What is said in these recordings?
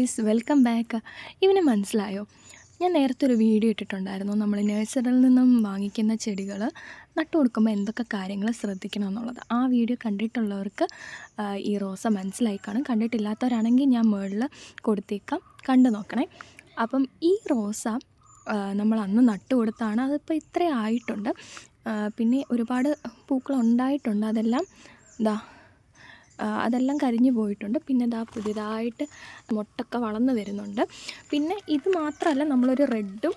Guys welcome back. ഇവന് മനസ്സിലായോ? ഞാൻ നേരത്തെ ഒരു വീഡിയോ ഇട്ടിട്ടുണ്ടായിരുന്നു. നമ്മൾ നഴ്സറിയിൽ നിന്നും വാങ്ങിക്കുന്ന ചെടികൾ നട്ടു കൊടുക്കുമ്പോൾ എന്തൊക്കെ കാര്യങ്ങൾ ശ്രദ്ധിക്കണം എന്നുള്ളത്. ആ വീഡിയോ കണ്ടിട്ടുള്ളവർക്ക് ഈ റോസ മനസ്സിലായി കാണും. കണ്ടിട്ടില്ലാത്തവരാണെങ്കിൽ ഞാൻ മുകളിൽ കൊടുത്തേക്കാം. കണ്ടു നോക്കണേ. അപ്പം ഈ റോസ നമ്മൾ അന്ന് നട്ടു കൊടുത്താണ്. അതിപ്പോൾ ഇത്രയും ആയിട്ടുണ്ട്. പിന്നെ ഒരുപാട് പൂക്കളുണ്ടായിട്ടുണ്ട് അതെല്ലാം ഇതാ അതെല്ലാം കരിഞ്ഞു പോയിട്ടുണ്ട്. പിന്നെ ഇതാ പുതിയതായിട്ട് മുട്ടൊക്കെ വളർന്നു വരുന്നുണ്ട്. പിന്നെ ഇത് മാത്രമല്ല നമ്മളൊരു റെഡും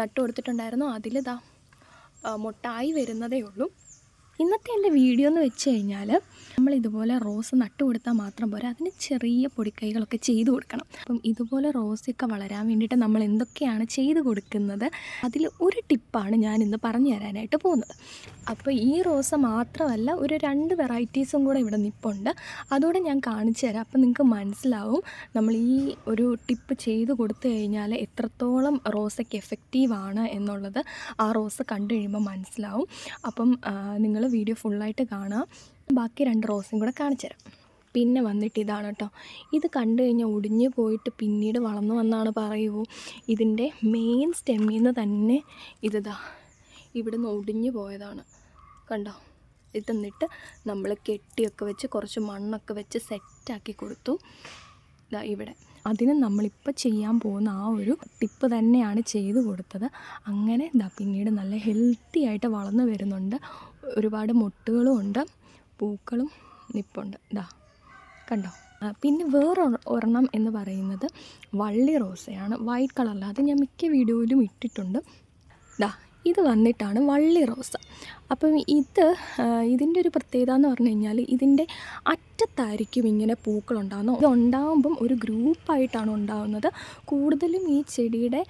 നട്ടു കൊടുത്തിട്ടുണ്ടായിരുന്നു അതിലിതാ മുട്ടായി വരുന്നതേ ഉള്ളൂ. ഇന്നത്തെ എന്റെ വീഡിയോ എന്ന് വെച്ച് കഴിഞ്ഞാൽ നമ്മൾ ഇതുപോലെ റോസ് നട്ടു കൊടുത്താൽ മാത്രം പോരാ അതിന് ചെറിയ പൊടിക്കൈകളൊക്കെ ചെയ്തു കൊടുക്കണം. അപ്പം ഇതുപോലെ റോസൊക്കെ വളരാൻ വേണ്ടിയിട്ട് നമ്മൾ എന്തൊക്കെയാണ് ചെയ്തു കൊടുക്കുന്നത്? അതിൽ ഒരു ടിപ്പാണ് ഞാൻ ഇന്ന് പറഞ്ഞു തരാനായിട്ട് പോകുന്നത്. അപ്പോൾ ഈ റോസ മാത്രമല്ല ഒരു രണ്ട് വെറൈറ്റീസും കൂടെ ഇവിടെ നിപ്പുണ്ട്. അതുകൂടെ ഞാൻ കാണിച്ചു തരാം. അപ്പം നിങ്ങൾക്ക് മനസ്സിലാവും നമ്മൾ ഈ ഒരു ടിപ്പ് ചെയ്ത് കൊടുത്തു കഴിഞ്ഞാൽ എത്രത്തോളം റോസയ്ക്ക് എഫക്റ്റീവാണ് എന്നുള്ളത് ആ റോസ് കണ്ടു കഴിയുമ്പോൾ മനസ്സിലാവും. അപ്പം നിങ്ങൾ വീഡിയോ ഫുള്ളായിട്ട് കാണാം. ബാക്കി രണ്ട് റോസും കൂടെ കാണിച്ചു തരാം. പിന്നെ വന്നിട്ട് ഇതാണ് കേട്ടോ. ഇത് കണ്ടു കഴിഞ്ഞാൽ ഒടിഞ്ഞു പോയിട്ട് പിന്നീട് വളർന്നു വന്നാണ് പറയുമോ ഇതിന്റെ മെയിൻ സ്റ്റെമ്മിൽ നിന്ന് തന്നെ ഇതാ ഇവിടുന്ന് ഒടിഞ്ഞു പോയതാണ്. കണ്ടോ? ഇത് തന്നിട്ട് നമ്മൾ കെട്ടിയൊക്കെ വെച്ച് കുറച്ച് മണ്ണൊക്കെ വെച്ച് സെറ്റാക്കി കൊടുത്തു. ഇതാ ഇവിടെ. അതിന് നമ്മളിപ്പോൾ ചെയ്യാൻ പോകുന്ന ആ ഒരു ടിപ്പ് തന്നെയാണ് ചെയ്തു കൊടുത്തത്. അങ്ങനെ ഇതാ പിന്നീട് നല്ല ഹെൽത്തി ആയിട്ട് വളർന്നു വരുന്നുണ്ട്. ഒരുപാട് മുട്ടുകളും ഉണ്ട് പൂക്കളും നിപ്പുണ്ട്. ഇതാ കണ്ടോ? പിന്നെ വേറെ ഒരെണ്ണം എന്ന് പറയുന്നത് വള്ളി റോസയാണ്. വൈറ്റ് കളറിൽ അത് ഞാൻ മിക്ക വീഡിയോയിലും ഇട്ടിട്ടുണ്ട്. ദാ ഇത് വന്നിട്ടാണ് വള്ളി റോസ്. അപ്പം ഇത് ഇതിന്റെ ഒരു പ്രത്യേകത എന്ന് പറഞ്ഞു കഴിഞ്ഞാൽ ഇതിന്റെ അറ്റത്തായിരിക്കും ഇങ്ങനെ പൂക്കളുണ്ടാകുന്നത് ഇത് ഉണ്ടാകുമ്പം ഒരു ഗ്രൂപ്പായിട്ടാണ് ഉണ്ടാകുന്നത് കൂടുതലും ഈ ചെടിയുടെ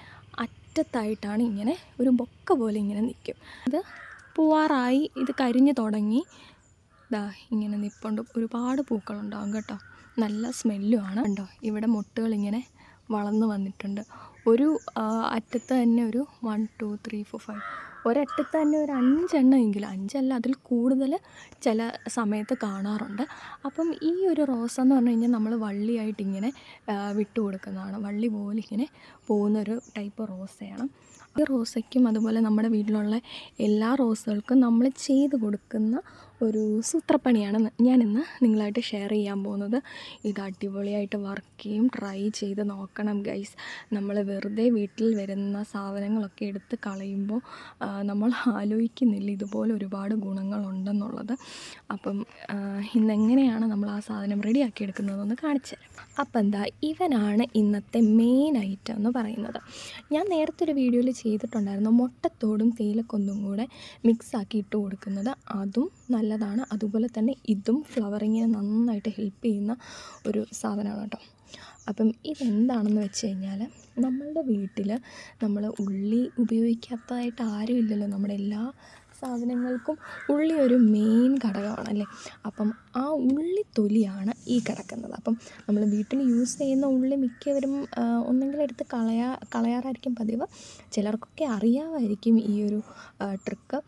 അറ്റത്തായിട്ടാണ് ഇങ്ങനെ ഒരു ബൊക്ക പോലെ ഇങ്ങനെ നിൽക്കും. അത് പൂവാറായി ഇത് കരിഞ്ഞു തുടങ്ങി. ഇതാ ഇങ്ങനെ നിൽപ്പുണ്ട് ഒരുപാട് പൂക്കളുണ്ടാകും കേട്ടോ. നല്ല സ്മെല്ലുമാണ്. കണ്ടോ? ഇവിടെ മുട്ടുകൾ ഇങ്ങനെ വളർന്നു വന്നിട്ടുണ്ട്. ഒരു അറ്റത്ത് തന്നെ ഒരു one two three four five ഒരറ്റത്ത് തന്നെ ഒരു അഞ്ചെണ്ണം എങ്കിലും അഞ്ചല്ല അതിൽ കൂടുതൽ ചില സമയത്ത് കാണാറുണ്ട്. അപ്പം ഈ ഒരു റോസ് എന്ന് പറഞ്ഞു കഴിഞ്ഞാൽ നമ്മൾ വള്ളിയായിട്ട് ഇങ്ങനെ വിട്ടു കൊടുക്കുന്നതാണ്. വള്ളി പോലെ ഇങ്ങനെ പോകുന്നൊരു ടൈപ്പ് റോസയാണ്. ഈ റോസയ്ക്കും അതുപോലെ നമ്മുടെ വീട്ടിലുള്ള എല്ലാ റോസുകൾക്കും നമ്മൾ ചെയ്ത് കൊടുക്കുന്ന ഒരു സൂത്രപ്പണിയാണ് ഞാനിന്ന് നിങ്ങളായിട്ട് ഷെയർ ചെയ്യാൻ പോകുന്നത്. ഇത് അടിപൊളിയായിട്ട് വർക്ക് ചെയ്യും ട്രൈ ചെയ്ത് നോക്കണം ഗൈസ് നമ്മൾ വെറുതെ വീട്ടിൽ വരുന്ന സാധനങ്ങളൊക്കെ എടുത്ത് കളയുമ്പോൾ നമ്മൾ ആലോചിക്കുന്നില്ല ഇതുപോലെ ഒരുപാട് ഗുണങ്ങളുണ്ടെന്നുള്ളത്. അപ്പം ഇന്നെങ്ങനെയാണ് നമ്മൾ ആ സാധനം റെഡിയാക്കി എടുക്കുന്നതെന്ന് കാണിച്ചു തരാം. അപ്പം എന്താ ഇവനാണ് ഇന്നത്തെ മെയിൻ ഐറ്റം എന്ന് പറയുന്നത്. ഞാൻ നേരത്തെ ഒരു വീഡിയോയിൽ ചെയ്തിട്ടുണ്ടായിരുന്നു മുട്ടത്തോടും തേയിലക്കൊന്നും കൂടെ മിക്സാക്കി ഇട്ട് കൊടുക്കുന്നത്. അതും നല്ലതാണ്. അതുപോലെ തന്നെ ഇതും ഫ്ലവറിങ്ങിന് നന്നായിട്ട് ഹെൽപ്പ് ചെയ്യുന്ന ഒരു സാധനമാണ് കേട്ടോ. അപ്പം ഇതെന്താണെന്ന് വെച്ച് കഴിഞ്ഞാൽ നമ്മളുടെ വീട്ടിൽ നമ്മൾ ഉള്ളി ഉപയോഗിക്കാത്തതായിട്ട് ആരും ഇല്ലല്ലോ. നമ്മുടെ എല്ലാ സാധനങ്ങൾക്കും ഉള്ളി ഒരു മെയിൻ ഘടകമാണല്ലേ അപ്പം ആ ഉള്ളി തൊലിയാണ് ഈ കിടക്കുന്നത്. അപ്പം നമ്മൾ വീട്ടിൽ യൂസ് ചെയ്യുന്ന ഉള്ളി മിക്കവരും ഒന്നെങ്കിലും എടുത്ത് കളയാ കളയാറായിരിക്കും പതിവ്. ചിലർക്കൊക്കെ അറിയാമായിരിക്കും ഈ ഒരു ട്രിക്ക്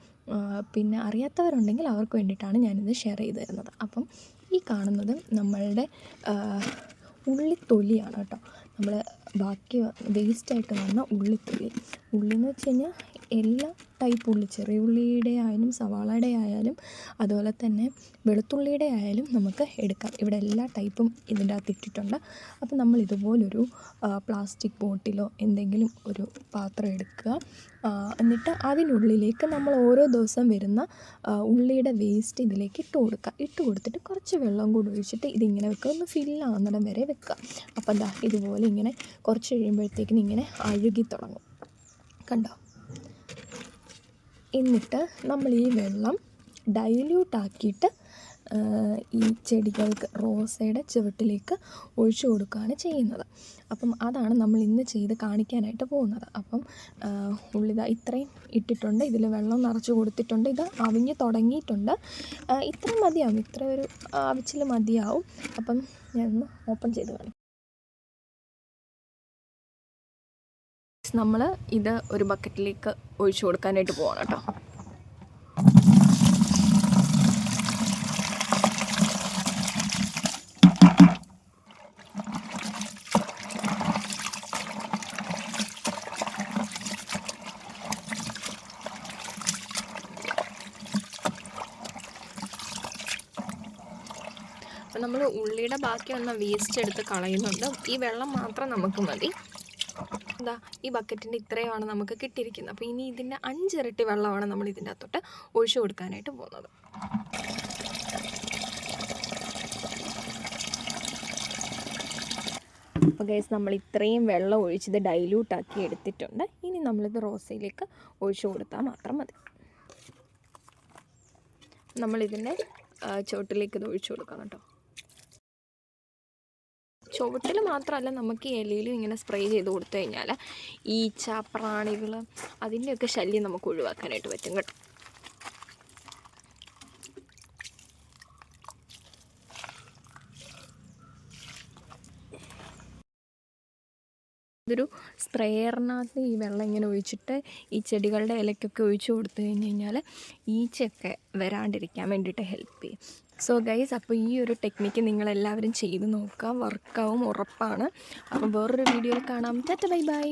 പിന്നെ അറിയാത്തവരുണ്ടെങ്കിൽ അവർക്ക് വേണ്ടിയിട്ടാണ് ഞാനിത് ഷെയർ ചെയ്ത് തരുന്നത്. അപ്പം ഈ കാണുന്നത് നമ്മളുടെ ഉള്ളിത്തൊലിയാണ് കേട്ടോ. നമ്മൾ ബാക്കി വേസ്റ്റായിട്ട് വന്ന ഉള്ളിത്തൊലി ഉള്ളി എന്ന് വെച്ച് കഴിഞ്ഞാൽ എല്ലാ ടൈപ്പ് ഉള്ളി ചെറിയ ഉള്ളിയുടെ ആയാലും സവാളയുടെ ആയാലും അതുപോലെ തന്നെ വെളുത്തുള്ളിയുടെ ആയാലും നമുക്ക് എടുക്കാം. ഇവിടെ എല്ലാ ടൈപ്പും ഇതിന്റെ അകത്ത് ഇട്ടിട്ടുണ്ട്. അപ്പോൾ നമ്മൾ ഇതുപോലൊരു പ്ലാസ്റ്റിക് ബോട്ടിലോ എന്തെങ്കിലും ഒരു പാത്രം എടുക്കുക. എന്നിട്ട് അതിനുള്ളിലേക്ക് നമ്മൾ ഓരോ ദിവസം വരുന്ന ഉള്ളിയുടെ വേസ്റ്റ് ഇതിലേക്ക് ഇട്ട് കൊടുക്കുക. ഇട്ട് കൊടുത്തിട്ട് കുറച്ച് വെള്ളം കൂടി ഒഴിച്ചിട്ട് ഇതിങ്ങനെ വെക്കുക. ഒന്ന് ഫില്ലാകുന്നിടം വരെ വെക്കുക. അപ്പം ദാ ഇതുപോലെ ഇങ്ങനെ കുറച്ച് കഴിയുമ്പോഴത്തേക്കിന് ഇങ്ങനെ അഴുകി തുടങ്ങും. കണ്ടോ? എന്നിട്ട് നമ്മൾ ഈ വെള്ളം ഡൈല്യൂട്ട് ആക്കിയിട്ട് ഈ ചെടികൾക്ക് റോസയുടെ ചുവട്ടിലേക്ക് ഒഴിച്ചു കൊടുക്കുകയാണ് ചെയ്യുന്നത്. അപ്പം അതാണ് നമ്മൾ ഇന്ന് ചെയ്ത് കാണിക്കാനായിട്ട് പോകുന്നത്. അപ്പം ഉള്ളിത ഇത്രയും ഇട്ടിട്ടുണ്ട്. ഇതിൽ വെള്ളം നിറച്ച് കൊടുത്തിട്ടുണ്ട്. ഇത് അവിഞ്ഞ് തുടങ്ങിയിട്ടുണ്ട്. ഇത്രയും മതിയാവും. ഇത്ര ഒരു ആവശ്യത്തിൽ മതിയാവും. അപ്പം ഞാനൊന്ന് ഓപ്പൺ ചെയ്ത് കാണിക്കാം. നമ്മൾ ഇത് ഒരു ബക്കറ്റിലേക്ക് ഒഴിച്ചു കൊടുക്കാനായിട്ട് പോകണം കേട്ടോ നമ്മൾ ഉള്ളിയുടെ ബാക്കി വന്ന വേസ്റ്റ് എടുത്ത് കളയുന്നുണ്ട്. ഈ വെള്ളം മാത്രം നമുക്ക് മതി. എന്താ ഈ ബക്കറ്റിന്റെ ഇത്രയുമാണ് നമുക്ക് കിട്ടിയിരിക്കുന്നത്. അപ്പോൾ ഇനി ഇതിന്റെ അഞ്ചിരട്ടി വെള്ളമാണ് നമ്മൾ ഇതിന്റെ അകത്തോട്ട് ഒഴിച്ചു കൊടുക്കാനായിട്ട് പോകുന്നത്. അപ്പോൾ ഗൈസ് നമ്മൾ ഇത്രയും വെള്ളം ഒഴിച്ചത് ഡൈല്യൂട്ടാക്കി എടുത്തിട്ടുണ്ട്. ഇനി നമ്മളിത് റോസയിലേക്ക് ഒഴിച്ചു കൊടുത്താൽ മാത്രം മതി. നമ്മളിതിന്റെ ചുവട്ടിലേക്ക് ഇത് ഒഴിച്ചു കൊടുക്കാം കേട്ടോ. ചുവട്ടിൽ മാത്രമല്ല നമുക്ക് ഈ ഇലയിലും ഇങ്ങനെ സ്പ്രേ ചെയ്ത് കൊടുത്തു കഴിഞ്ഞാൽ ഈച്ച പ്രാണികൾ അതിന്റെയൊക്കെ ശല്യം നമുക്ക് ഒഴിവാക്കാനായിട്ട് പറ്റും കേട്ടോ. ഇതൊരു സ്പ്രേയറിനകത്ത് ഈ വെള്ളം ഇങ്ങനെ ഒഴിച്ചിട്ട് ഈ ചെടികളുടെ ഇലക്കൊക്കെ ഒഴിച്ചു കൊടുത്തു കഴിഞ്ഞ് കഴിഞ്ഞാൽ ഈച്ചയൊക്കെ വരാണ്ടിരിക്കാൻ വേണ്ടിയിട്ട് ഹെൽപ്പ് ചെയ്യും. സോ ഗൈസ് അപ്പോൾ ഈ ഒരു ടെക്നിക്ക് നിങ്ങളെല്ലാവരും ചെയ്ത് നോക്കുക. വർക്കാവും ഉറപ്പാണ്. അപ്പോൾ വേറൊരു വീഡിയോയിൽ കാണാം. Tata bye bye